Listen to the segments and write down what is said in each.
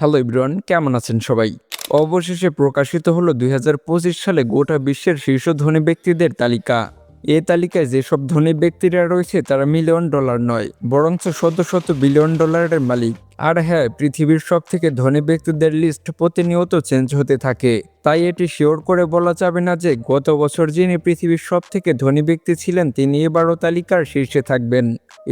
Hello Ibran কেমন আছেন সবাই? অবশেষে প্রকাশিত হলো দুই হাজার পঁচিশ সালে গোটা বিশ্বের শীর্ষ ধনী ব্যক্তিদের তালিকা। এ তালিকায় যেসব ধনী ব্যক্তিরা রয়েছে তারা মিলিয়ন ডলার নয়, বরঞ্চ শত শত বিলিয়ন ডলারের মালিক। আর হ্যাঁ পৃথিবীর সব থেকে ধনী ব্যক্তিদের লিস্ট প্রতিনিয়ত চেঞ্জ হতে থাকে। তাই এটি শিওর করে বলা যাবে না যে গত বছর যিনি পৃথিবীর সব থেকে ধনী ব্যক্তি ছিলেন, তিনি এবারও তালিকার শীর্ষে থাকবেন।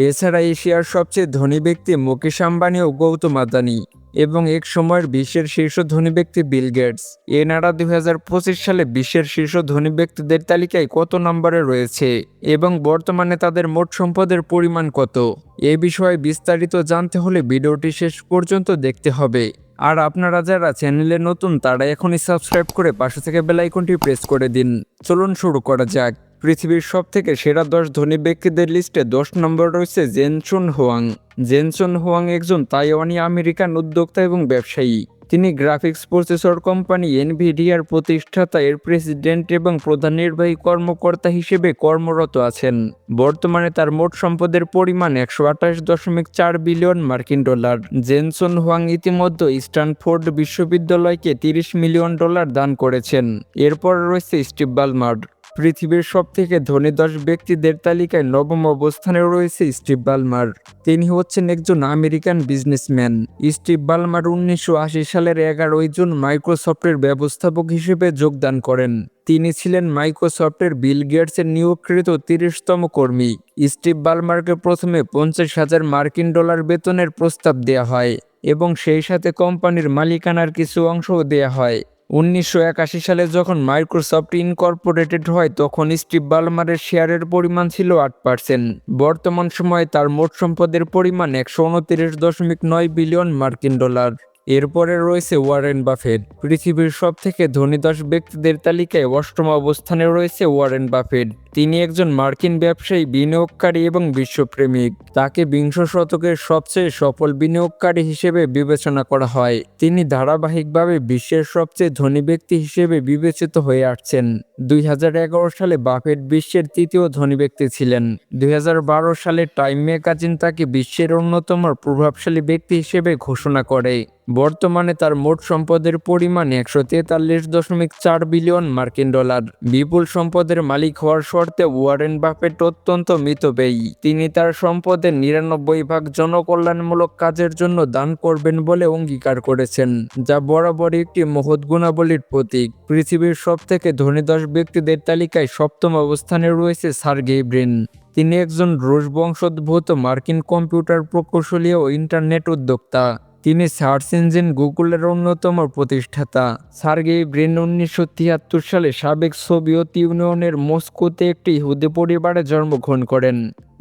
এছাড়া এশিয়ার সবচেয়ে ধনী ব্যক্তি মুকেশ আম্বানি ও গৌতম আদানি। এবং এক সময়ের বিশ্বের শীর্ষ ধনী ব্যক্তি বিল গেটস। এনারা দুই হাজার পঁচিশ সালে বিশ্বের শীর্ষ ধনী ব্যক্তিদের তালিকায় কত নম্বরে রয়েছে এবং বর্তমানে তাদের মোট সম্পদের পরিমাণ কত? এ বিষয়ে বিস্তারিত জানতে হলে ভিডিওটি শেষ পর্যন্ত দেখতে হবে। আর আপনারা যারা চ্যানেলে নতুন, তারা এখনই সাবস্ক্রাইব করে পাশে থেকে বেল আইকনটি প্রেস করে দিন। চলুন শুরু করা যাক। পৃথিবীর সব থেকে সেরা দশ ধনী ব্যক্তিদের লিস্টে দশ নম্বর রয়েছে জেনসুন হোয়াং। জেনসন হোয়াং একজন তাইওয়ানি আমেরিকান উদ্যোক্তা এবং ব্যবসায়ী। তিনি গ্রাফিক্স প্রসেসর কোম্পানি এনভিডিআর প্রতিষ্ঠাতা, এর প্রেসিডেন্ট এবং প্রধান নির্বাহী কর্মকর্তা হিসেবে কর্মরত আছেন। বর্তমানে তার মোট সম্পদের পরিমাণ একশো আঠাশ দশমিক চার বিলিয়ন মার্কিন ডলার। জেনসন হোয়াং ইতিমধ্যে স্ট্যানফোর্ড বিশ্ববিদ্যালয়কে তিরিশ মিলিয়ন ডলার দান করেছেন। এরপর রয়েছে স্টিভ বালমার্ড। পৃথিবীর সব থেকে ধনী দশ ব্যক্তিদের তালিকায় নবম অবস্থানে রয়েছে স্টিভ বালমার। তিনি হচ্ছেন একজন আমেরিকান বিজনেসম্যান। স্টিভ বালমার উনিশশো আশি সালের এগারোই জুন মাইক্রোসফটের ব্যবস্থাপক হিসেবে যোগদান করেন। তিনি ছিলেন মাইক্রোসফটের বিল গেটসের নিয়োগকৃত তিরিশতম কর্মী। স্টিভ বালমারকে প্রথমে পঞ্চাশ হাজার মার্কিন ডলার বেতনের প্রস্তাব দেওয়া হয় এবং সেই সাথে কোম্পানির মালিকানার কিছু অংশও দেওয়া হয়। উনিশশো একাশি সালে যখন মাইক্রোসফট ইনকর্পোরেটেড হয়, তখন স্টিভ বালমারের শেয়ারের পরিমাণ ছিল আট পার্সেন্ট। বর্তমান সময়ে তার মোট সম্পদের পরিমাণ একশো উনত্রিশ দশমিক নয় বিলিয়ন মার্কিন ডলার। এরপরে রয়েছে ওয়ারেন বাফেট। পৃথিবীর সব থেকে ধনী দশ ব্যক্তিদের তালিকায় অষ্টম অবস্থানে রয়েছে ওয়ারেন বাফেট। তিনি একজন মার্কিন ব্যবসায়ী, বিনিয়োগকারী এবং বিশ্বপ্রেমিক। তাকে বিংশ শতকের সবচেয়ে সফল বিনিয়োগকারী হিসেবে বিবেচনা করা হয়। তিনি ধারাবাহিকভাবে বিশ্বের সবচেয়ে ধনী ব্যক্তি হিসেবে বিবেচিত হয়ে আসছেন। দুই হাজার এগারো সালে বাফেট বিশ্বের তৃতীয় ধনী ব্যক্তি ছিলেন। দুই হাজার বারো সালে টাইম ম্যাগাজিন তাকে বিশ্বের অন্যতম প্রভাবশালী ব্যক্তি হিসেবে ঘোষণা করে। বর্তমানে তার মোট সম্পদের পরিমাণ একশো তেতাল্লিশ দশমিক চার বিলিয়ন মার্কিন ডলার। বিপুল সম্পদের মালিক হওয়ার শর্তে ওয়ারেন বাফেট অত্যন্ত মিতব্যয়ী তিনি তার সম্পদের নিরানব্বই ভাগ জনকল্যাণমূলক কাজের জন্য দান করবেন বলে অঙ্গীকার করেছেন, যা বরাবরই একটি মহৎ গুণাবলীর প্রতীক। পৃথিবীর সব থেকে ধনী দশ ব্যক্তিদের তালিকায় সপ্তম অবস্থানে রয়েছে সার্গেই ব্রিন তিনি একজন রুশ বংশোদ্ভূত মার্কিন কম্পিউটার প্রকৌশলী ও ইন্টারনেট উদ্যোক্তা। তিনি সার্চ ইঞ্জিন গুগলের অন্যতম প্রতিষ্ঠাতা। সার্গেই ব্রিন উনিশশো তিয়াত্তর সালে সাবেক সোভিয়েত ইউনিয়নের মস্কোতে একটি ইহুদি পরিবারে জন্মগ্রহণ করেন।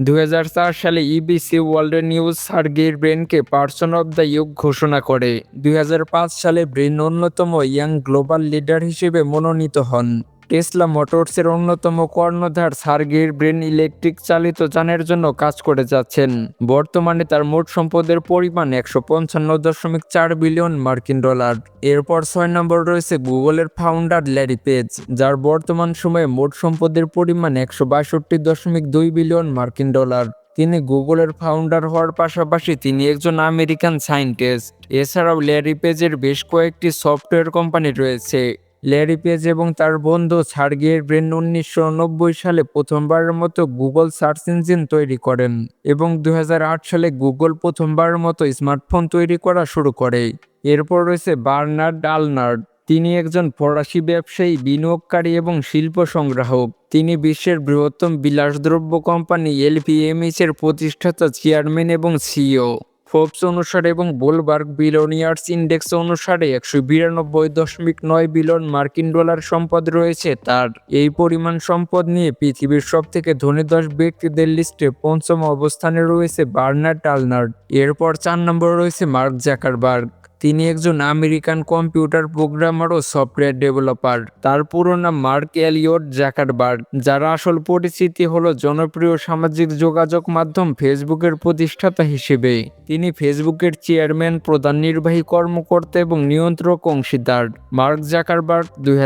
দু হাজার চার সালে ইবিসি ওয়ার্ল্ড নিউজ সার্গেই ব্রেনকে পার্সন অব দ্য ইউগ ঘোষণা করে। দুই হাজার পাঁচ সালে ব্রেন অন্যতম ইয়াং গ্লোবাল লিডার হিসেবে মনোনীত হন। টেসলা মোটরসের অন্যতম কর্ণধার সার্গের ব্রেন ইলেকট্রিক চালিত যানের জন্য কাজ করে যাচ্ছেন। বর্তমানে তার মোট সম্পদের পরিমাণ একশো পঞ্চান্ন দশমিক চার বিলিয়ন মার্কিন ডলার। এরপর ছয় নম্বর রয়েছে গুগলের ফাউন্ডার ল্যারি পেজ, যার বর্তমান সময়ে মোট সম্পদের পরিমাণ একশো বাষট্টি দশমিক দুই বিলিয়ন মার্কিন ডলার। তিনি গুগলের ফাউন্ডার হওয়ার পাশাপাশি তিনি একজন আমেরিকান সায়েন্টিস্ট এছাড়াও ল্যারি পেজের বেশ কয়েকটি সফটওয়্যার কোম্পানি রয়েছে। ল্যারি পেজ এবং তার বন্ধু সার্গের ব্রেন উনিশশো নব্বই সালে প্রথমবারের মতো গুগল সার্চ ইঞ্জিন তৈরি করেন এবং দু হাজার আট সালে গুগল প্রথমবারের মতো স্মার্টফোন তৈরি করা শুরু করে। এরপর রয়েছে বার্নার্ড আলনার্ড। তিনি একজন ফরাসি ব্যবসায়ী, বিনিয়োগকারী এবং শিল্প সংগ্রাহক। তিনি বিশ্বের বৃহত্তম বিলাসদ্রব্য কোম্পানি এলপিএমএইচ এর প্রতিষ্ঠাতা, চেয়ারম্যান এবং সিইও। ফোর্বস অনুসারে এবং বোলবার্গ বিলিয়নিয়ার্স ইন্ডেক্স অনুসারে একশো বিরানব্বই দশমিক নয় বিলিয়ন মার্কিন ডলার সম্পদ রয়েছে। তার এই পরিমাণ সম্পদ নিয়ে পৃথিবীর সব থেকে ধনী দশ ব্যক্তিদের লিস্টে পঞ্চম অবস্থানে রয়েছে বার্নার্ড টালনার্ড এরপর চার নম্বর রয়েছে মার্ক জ্যাকারবার্গ তিনি একজন আমেরিকান কম্পিউটার প্রোগ্রামার ও সফটওয়্যার ডেভেলপার। তার পুরো নাম মার্ক এলিয়ট জ্যাকারবার্গ, যার আসল পরিচিতি হলো জনপ্রিয় সামাজিক যোগাযোগ মাধ্যম ফেসবুকের প্রতিষ্ঠাতা হিসেবে। তিনি ফেসবুকের চেয়ারম্যান, প্রধান নির্বাহী কর্মকর্তা এবং নিয়ন্ত্রক অংশীদার। মার্ক জাকারবার্গ দুই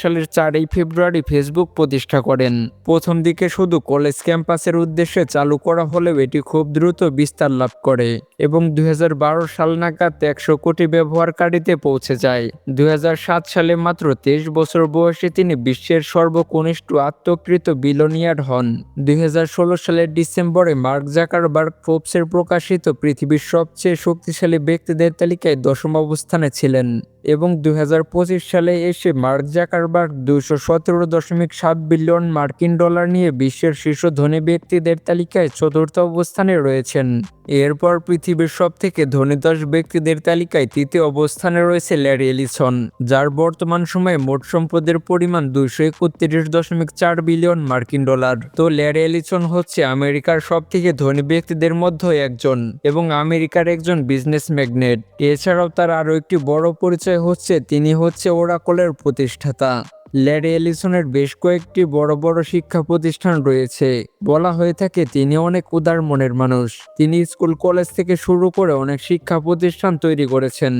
সালের চারই ফেব্রুয়ারি ফেসবুক প্রতিষ্ঠা করেন। প্রথম দিকে শুধু কলেজ ক্যাম্পাসের উদ্দেশ্যে চালু করা হলেও এটি খুব দ্রুত বিস্তার লাভ করে এবং দুই হাজার বারো সাল নাগাদ একশো কোটি ব্যবহারকারীতে পৌঁছে যায়। দুই হাজার সাত সালে মাত্র তেইশ বছর বয়সে তিনি বিশ্বের সর্বকনিষ্ঠ আত্মকৃত বিলনিয়ার হন। দুই হাজার ষোলো সালের ডিসেম্বরে মার্ক জাকারবার্গ ফোর্বসের প্রকাশিত পৃথিবীর সবচেয়ে শক্তিশালী ব্যক্তিদের তালিকায় দশম অবস্থানে ছিলেন এবং দুই হাজার পঁচিশ সালে এসে মার্ক জাকারবার্গ দুশো সতেরো দশমিক সাত বিলিয়ন মার্কিন ডলার নিয়ে বিশ্বের শীর্ষ ধনী ব্যক্তিদের তালিকায় চতুর্থ অবস্থানে রয়েছেন। এরপর পৃথিবীর সব থেকে ধনী দশ ব্যক্তিদের তালিকায় তৃতীয় অবস্থানে রয়েছে ল্যারি এলিসন, যার বর্তমান সময়ে মোট সম্পদের পরিমাণ দুইশো একত্রিশ দশমিক চার বিলিয়ন মার্কিন ডলার। তো ল্যারি এলিসন হচ্ছে আমেরিকার সব থেকে ধনী ব্যক্তিদের মধ্যে একজন এবং আমেরিকার একজন বিজনেস ম্যাগনেট। এছাড়াও তার আরও একটি বড় পরিচয় হচ্ছে, তিনি হচ্ছে ওরাকলের প্রতিষ্ঠাতা। ল্যারি এলিসনের বেশ কয়েকটি বড় বড় শিক্ষা প্রতিষ্ঠান রয়েছে। বলা হয়ে থাকে তিনি অনেক উদার মনের মানুষ। তিনি স্কুল কলেজ থেকে শুরু করে অনেক শিক্ষা প্রতিষ্ঠান তৈরি করেছেন।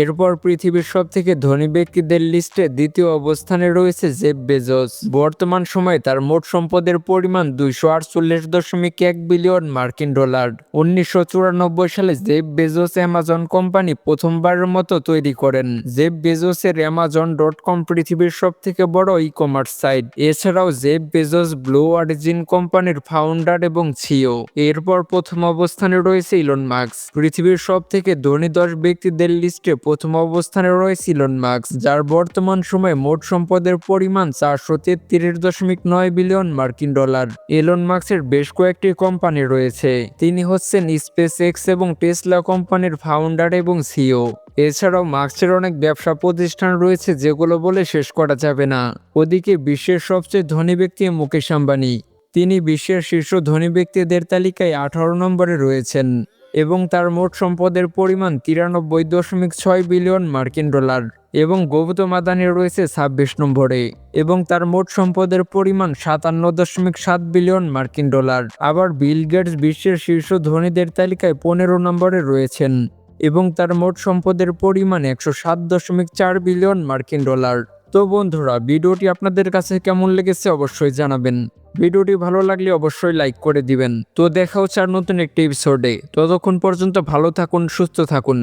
এরপর পৃথিবীর সব থেকে ধনী ব্যক্তিদের লিস্টে দ্বিতীয় অবস্থানে রয়েছে জেব বেজোস। বর্তমান সময়ে তার মোট সম্পদের পরিমাণ দুইশো আটচল্লিশ দশমিক এক বিলিয়ন মার্কিন ডলার। উনিশশো চুরানব্বই সালে জেব বেজোস অ্যামাজন কোম্পানি প্রথমবারের মতো তৈরি করেন। জেব বেজোসের অ্যামাজন ডট কম পৃথিবীর সব থেকে বড় ই কমার্স সাইট এছাড়াও জেব বেজোস ব্লু অরিজিন কোম্পানির ফাউন্ডার এবং সিও এরপর প্রথম অবস্থানে রয়েছে ইলন মার্কস পৃথিবীর সব থেকে ধনী দশ ব্যক্তিদের লিস্টে প্রথম অবস্থানে রয়েছে ইলন মার্কস যার বর্তমান সময়ে মোট সম্পদের পরিমাণ চারশো তেত্রিশ দশমিক নয় বিলিয়ন মার্কিন ডলার। এলন মার্কসের বেশ কয়েকটি কোম্পানি রয়েছে। তিনি হচ্ছেন স্পেস এক্স এবং টেসলা কোম্পানির ফাউন্ডার এবং সিও এছাড়াও মার্কসের অনেক ব্যবসা প্রতিষ্ঠান রয়েছে, যেগুলো বলে শেষ করা যাবে না। ওদিকে বিশ্বের সবচেয়ে ধনী ব্যক্তি মুকেশ আম্বানি। তিনি বিশ্বের শীর্ষ ধনী ব্যক্তিদের তালিকায় আঠারো নম্বরে রয়েছেন এবং তার মোট সম্পদের পরিমাণ তিরানব্বই দশমিক ছয় বিলিয়ন মার্কিন ডলার এবং গৌতম আদানি রয়েছে ছাব্বিশ নম্বরে এবং তার মোট সম্পদের পরিমাণ সাতান্ন দশমিক সাত বিলিয়ন মার্কিন ডলার। আবার বিল গেটস বিশ্বের শীর্ষ ধনীদের তালিকায় পনেরো নম্বরে রয়েছেন এবং তার মোট সম্পদের পরিমাণ একশো সাত দশমিক চার বিলিয়ন মার্কিন ডলার। তো বন্ধুরা, ভিডিওটি আপনাদের কাছে কেমন লেগেছে অবশ্যই জানাবেন। ভিডিওটি ভালো লাগলে অবশ্যই লাইক করে দিবেন। তো দেখা হচ্ছে আর নতুন একটি এপিসোডে ততক্ষণ পর্যন্ত ভালো থাকুন, সুস্থ থাকুন।